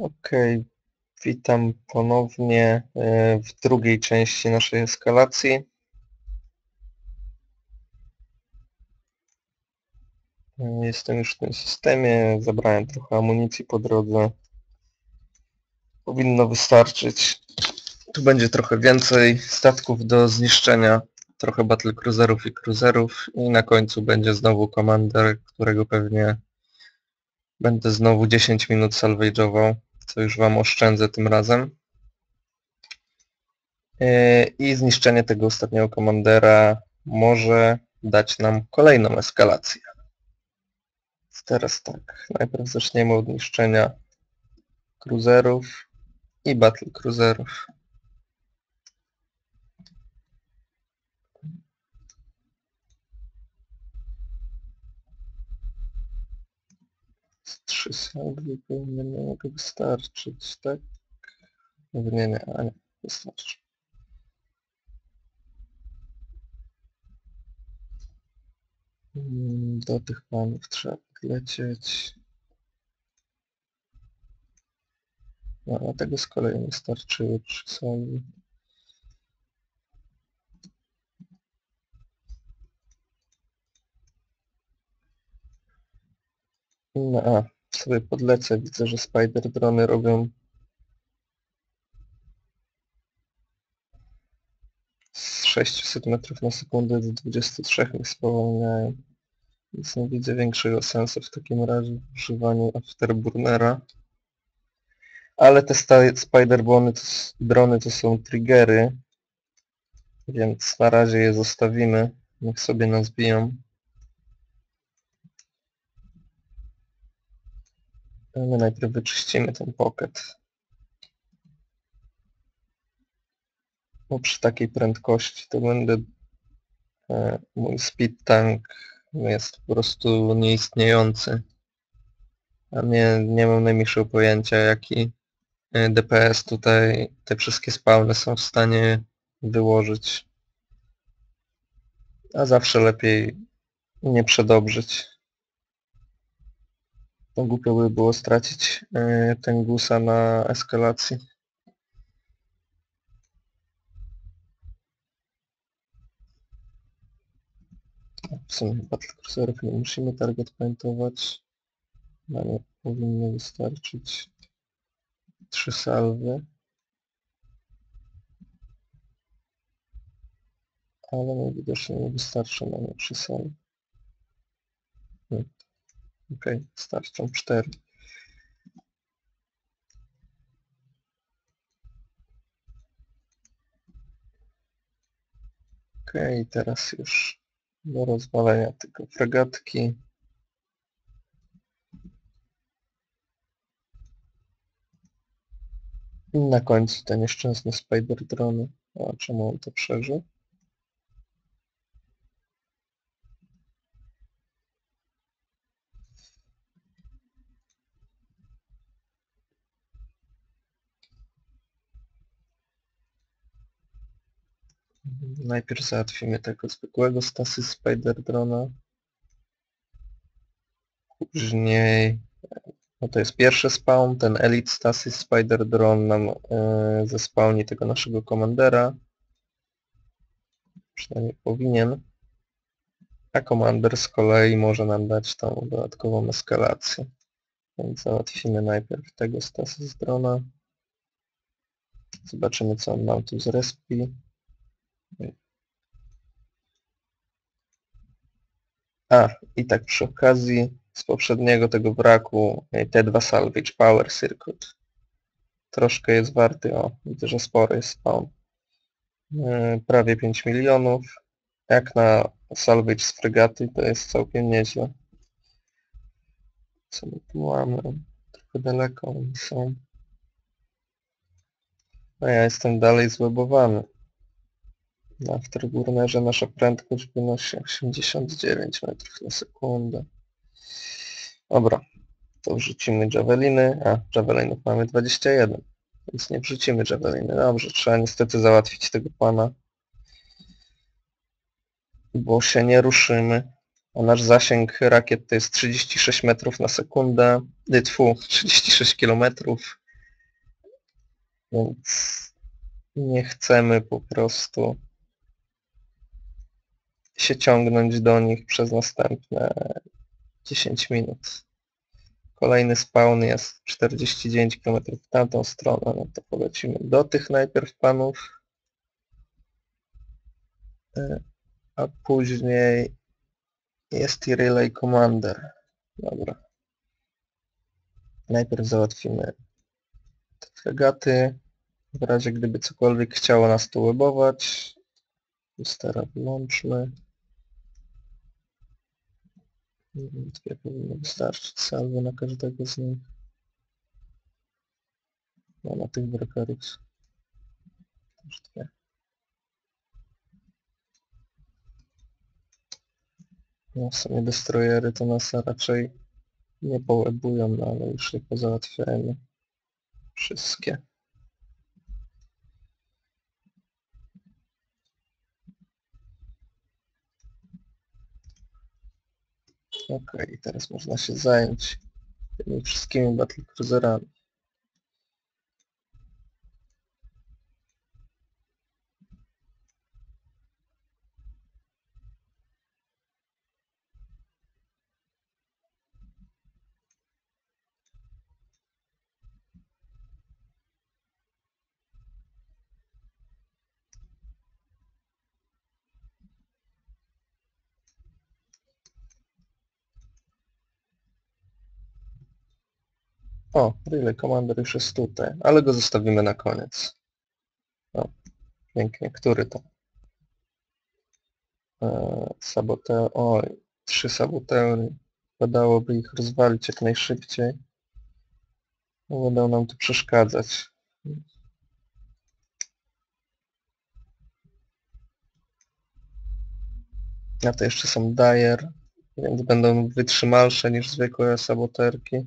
Okej, witam ponownie e, w drugiej części naszej eskalacji. Jestem już w tym systemie, zabrałem trochę amunicji po drodze. Powinno wystarczyć. Tu będzie trochę więcej statków do zniszczenia, trochę battlecruiserów i cruiserów i na końcu będzie znowu komander, którego pewnie będę znowu 10 minut salvage'ował, co już Wam oszczędzę tym razem. Yy, I zniszczenie tego ostatniego komandera może dać nam kolejną eskalację. Teraz tak, najpierw zaczniemy od niszczenia cruiserów i battle cruiserów. Z trzy powinny mogę wystarczyć, tak? Nie, nie, a nie, wystarczy. Mm, Do tych panów trzeba podlecieć. No, a tego z kolei nie starczyły trzy salwy. No, a, sobie podlecę, widzę, że spider drony robią z 600 metrów na sekundę do 23 mi spowalniają. Więc nie widzę większego sensu w takim razie w używaniu afterburnera. Ale te spider drony to, drony to są triggery, więc na razie je zostawimy. Niech sobie nas biją. My najpierw wyczyścimy ten pocket. Bo przy takiej prędkości to będę... E, mój speed tank jest po prostu nieistniejący. A nie, nie mam najmniejszego pojęcia jaki e, DPS tutaj te wszystkie spawny są w stanie wyłożyć. A zawsze lepiej nie przedobrzyć. To głupio by było stracić e, ten gusa na eskalacji. W sumie battlecruiserów nie musimy target pointować. Nam powinno wystarczyć trzy salwy. Ale najwidoczniej nie wystarczy na trzy salwy. Hmm. Okej, starczą cztery. Okej, teraz już do rozwalenia tylko fregatki. I na końcu te nieszczęsne spider drony. A czemu on to przeżył? Najpierw załatwimy tego zwykłego stasy spider drona. Później, no to jest pierwszy spawn, ten Elite Stasis Spider Drone nam e, zespawni tego naszego komandera. Przynajmniej powinien. A komander z kolei może nam dać tą dodatkową eskalację. Więc załatwimy najpierw tego Stasis Drona. Zobaczymy co on nam tu zrespi. A, i tak przy okazji z poprzedniego tego wraku e, T2 Salvage Power Circuit. Troszkę jest warty, o, widzę, że spory jest spawn. Yy, Prawie 5 milionów. Jak na salvage z fregaty to jest całkiem nieźle. Co my tu mamy? Trochę daleko oni są. A ja jestem dalej złebowany. Na afterburnerze nasza prędkość wynosi 89 metrów na sekundę. Dobra, to wrzucimy javeliny, a javelinów mamy 21, więc nie wrzucimy javeliny. Dobrze, trzeba niestety załatwić tego pana, bo się nie ruszymy. A nasz zasięg rakiet to jest 36 metrów na sekundę, tfu, 36 kilometrów. Więc nie chcemy po prostu się ciągnąć do nich przez następne 10 minut. Kolejny spawn jest 49 km w tamtą stronę, no to polecimy do tych najpierw panów, e, a później jest i Relay Commander. Dobra. Najpierw załatwimy te fregaty, w razie gdyby cokolwiek chciało nas tu łebować. Boostera wyłączmy. Dwie powinny wystarczyć salwy na każdego z nich. No na tych brokerów. Też dwie. No w sumie destroyery to nas raczej nie połebują, no ale już je pozałatwiajmy. Wszystkie. Okej, teraz można się zająć tymi wszystkimi battlecruiserami. O, Relay Commander już jest tutaj, ale go zostawimy na koniec. O, pięknie, który to? Eee, sabote... Oj, trzy saboteury. Wydałoby ich rozwalić jak najszybciej. No, Będą nam tu przeszkadzać. A to jeszcze są Dyer, więc będą wytrzymalsze niż zwykłe saboterki.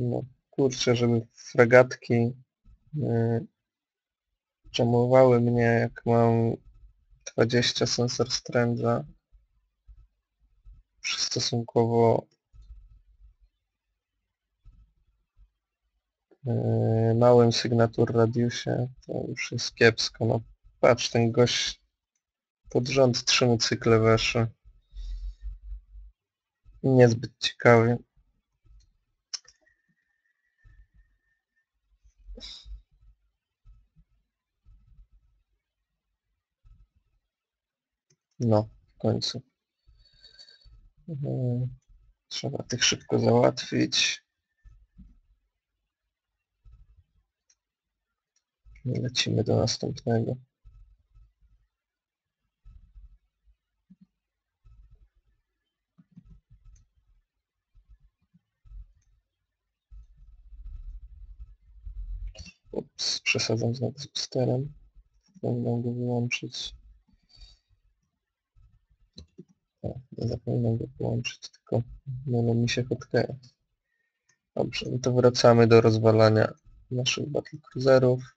No kurczę, żeby fregatki yy, jamowały mnie jak mam 20 sensor Strange'a przy stosunkowo yy, małym sygnatur radiusie, to już jest kiepsko. No patrz, ten gość pod rząd trzy cykle weszły. Niezbyt ciekawy. No, w końcu. Mhm. Trzeba tych szybko załatwić. I lecimy do następnego. Ups, przesadzam znowu z boosterem. Będę go wyłączyć. Nie zapomnę go połączyć, tylko mylą mi się hotkeje. Dobrze, no to wracamy do rozwalania naszych battlecruiserów.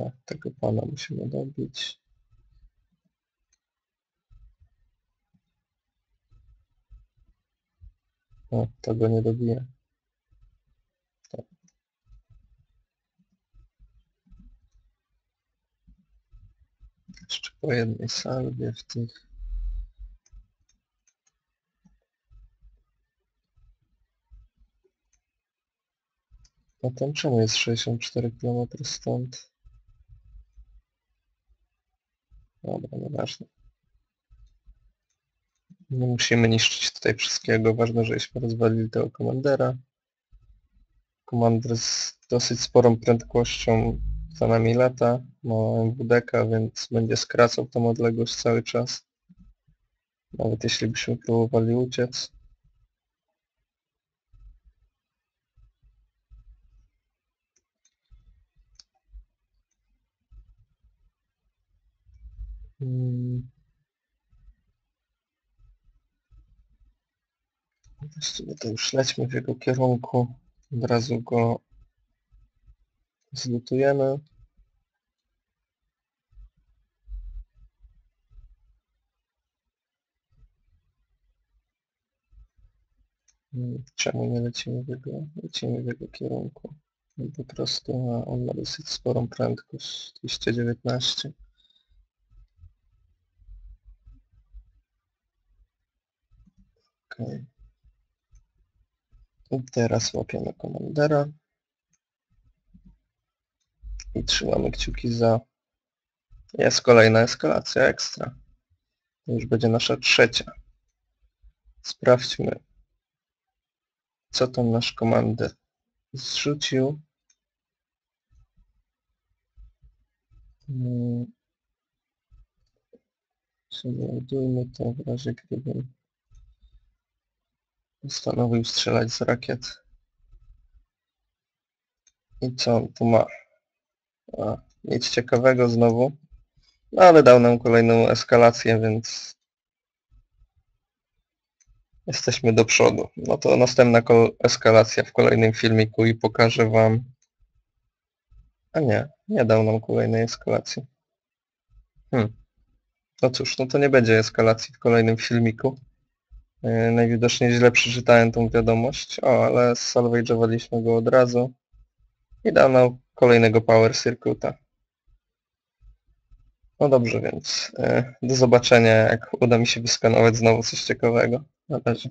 A, tego pana musimy dobić. O, to go nie dobije. Tak. Jeszcze po jednej salwie w tych. Tam czemu jest 64 km stąd? Dobra, nieważne. Nie musimy niszczyć tutaj wszystkiego, ważne, żeśmy rozwalili tego komandera. Komander z dosyć sporą prędkością za nami lata, ma MWDK, więc będzie skracał tą odległość cały czas. Nawet jeśli byśmy próbowali uciec. Właściwie to już lećmy w jego kierunku. Od razu go Zlutujemy. Hmm, Czemu nie lecimy w jego, lecimy w jego kierunku? No Po prostu on ma dosyć sporą prędkość, 219. Okej. I teraz łapiemy komandera. I trzymamy kciuki za... Jest kolejna eskalacja ekstra. To już będzie nasza trzecia. Sprawdźmy, co tam nasz komander zrzucił. Mm. Przemeldujmy to w razie gdybym postanowił strzelać z rakiet. I co on tu ma? A, nic ciekawego znowu. No ale dał nam kolejną eskalację, więc jesteśmy do przodu. No to następna eskalacja w kolejnym filmiku i pokażę Wam... A nie, nie dał nam kolejnej eskalacji. Hmm. No cóż, no to nie będzie eskalacji w kolejnym filmiku. Yy, najwidoczniej źle przeczytałem tą wiadomość. O, ale salvage'owaliśmy go od razu. I dał nam kolejnego Power Circuita. No dobrze, więc yy, do zobaczenia, jak uda mi się wyskanować znowu coś ciekawego. Na razie.